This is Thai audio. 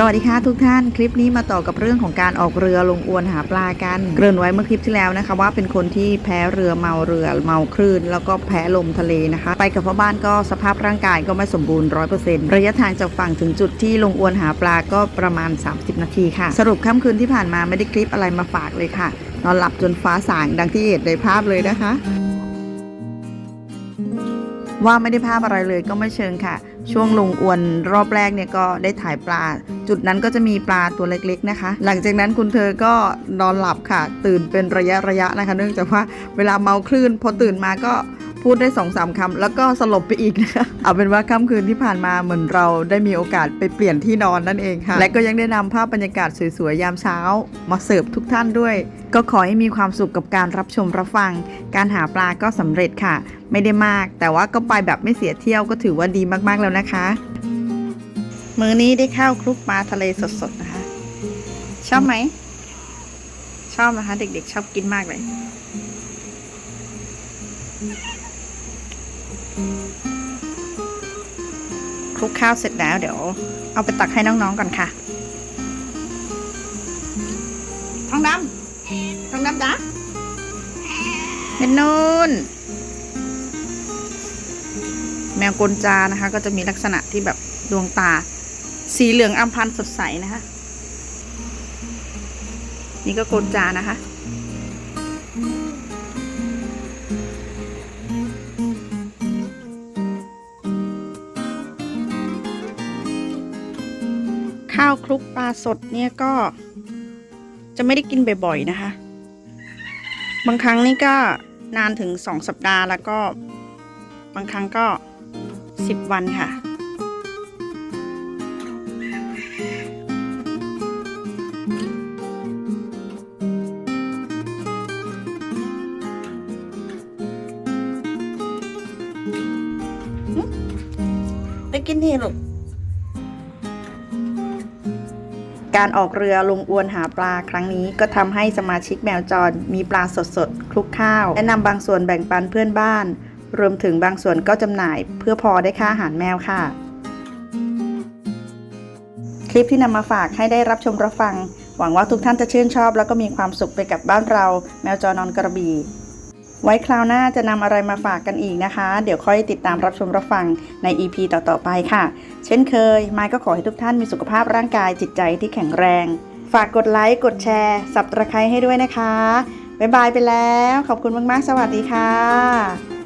สวัสดีค่ะทุกท่านคลิปนี้มาต่อกับเรื่องของการออกเรือลงอวนหาปลากัน เกริ่นไว้เมื่อคลิปที่แล้วนะคะ ว่าเป็นคนที่แพ้เรือเมาเรือเมาคลื่น แล้วก็แพ้ลมทะเลนะคะ ไปกับพ่อบ้านก็สภาพร่างกายก็ไม่สมบูรณ์ร้อยเปอร์เซ็นต์ระยะทางจากฝั่งถึงจุดที่ลงอวนหาปลาก็ประมาณ 30 นาทีค่ะ สรุปค่ำคืนที่ผ่านมาไม่ได้คลิปอะไรมาฝากเลยค่ะ นอนหลับจนฟ้าสางดังที่เห็นในภาพเลยนะคะ ว่าไม่ได้ภาพอะไรเลยก็ไม่เชิงค่ะ ช่วงลงอวนรอบแรกเนี่ยก็ได้ถ่ายปลา จุดนั้นก็จะมีปลาตัวเล็กๆนะคะ หลังจากนั้นคุณเธอก็นอนหลับค่ะ ตื่นเป็นระยะระยะนะคะ เนื่องจากว่าเวลาเมาคลื่นพอตื่นมาก็พูดได้สองสามคำแล้วก็สลบไปอีกนะคะเอาเป็นว่าค่ำคืนที่ผ่านมาเหมือนเราได้มีโอกาสไปเปลี่ยนที่นอนนั่นเองค่ะ และก็ยังได้นำภาพบรรยากาศสวยๆยามเช้า มาเสิร์ฟทุกท่านด้วย ก็ขอให้มีความสุขกับการรับชมรับฟัง การหาปลาก็สำเร็จค่ะ ไม่ได้มาก แต่ว่าก็ไปแบบไม่เสียเที่ยวก็ถือว่าดีมากๆแล้วนะคะ มื้อนี้ได้ข้าวคลุกปลาทะเลสดๆนะคะ ชอบไหม ชอบนะคะ เด็กๆ ชอบกินมากเลยคลุกข้าวเสร็จแล้วเดี๋ยว เอาไปตักให้น้องๆก่อนค่ะทองดำทองดำจ้ะเป็นนูน แมวกลจานะคะ ก็จะมีลักษณะที่แบบดวงตา สีเหลืองอัมพันธ์สดใสนะคะ นี่ก็กลจานะคะข้าวคลุกปลาสดเนี่ยก็จะไม่ได้กินบ่อยๆนะคะ บางครั้งนี่ก็นานถึงสองสัปดาห์แล้วก็ บางครั้งก็ สิบวันค่ะ ไปกินทีลูก การออกเรือลงอวนหาปลาครั้งนี้ก็ทำให้สมาชิกแมวจรมีปลาสดๆคลุกข้าว และนำบางส่วนแบ่งปันเพื่อนบ้าน รวมถึงบางส่วนก็จำหน่ายเพื่อพอได้ค่าอาหารแมวค่ะ คลิปที่นำมาฝากให้ได้รับชมรับฟัง หวังว่าทุกท่านจะชื่นชอบ แล้วก็มีความสุขไปกับบ้านเรา แมวจรนอนกระบี่ไว้คราวหน้าจะนำอะไรมาฝากกันอีกนะคะ เดี๋ยวค่อยติดตามรับชมรับฟังใน EP ต่อ ๆ ไปค่ะ เช่นเคยไมค์ก็ขอให้ทุกท่านมีสุขภาพร่างกายจิตใจที่แข็งแรง ฝากกดไลค์กดแชร์สับตะไคร้ให้ด้วยนะคะ บ๊ายบายไปแล้ว ขอบคุณมาก ๆ สวัสดีค่ะ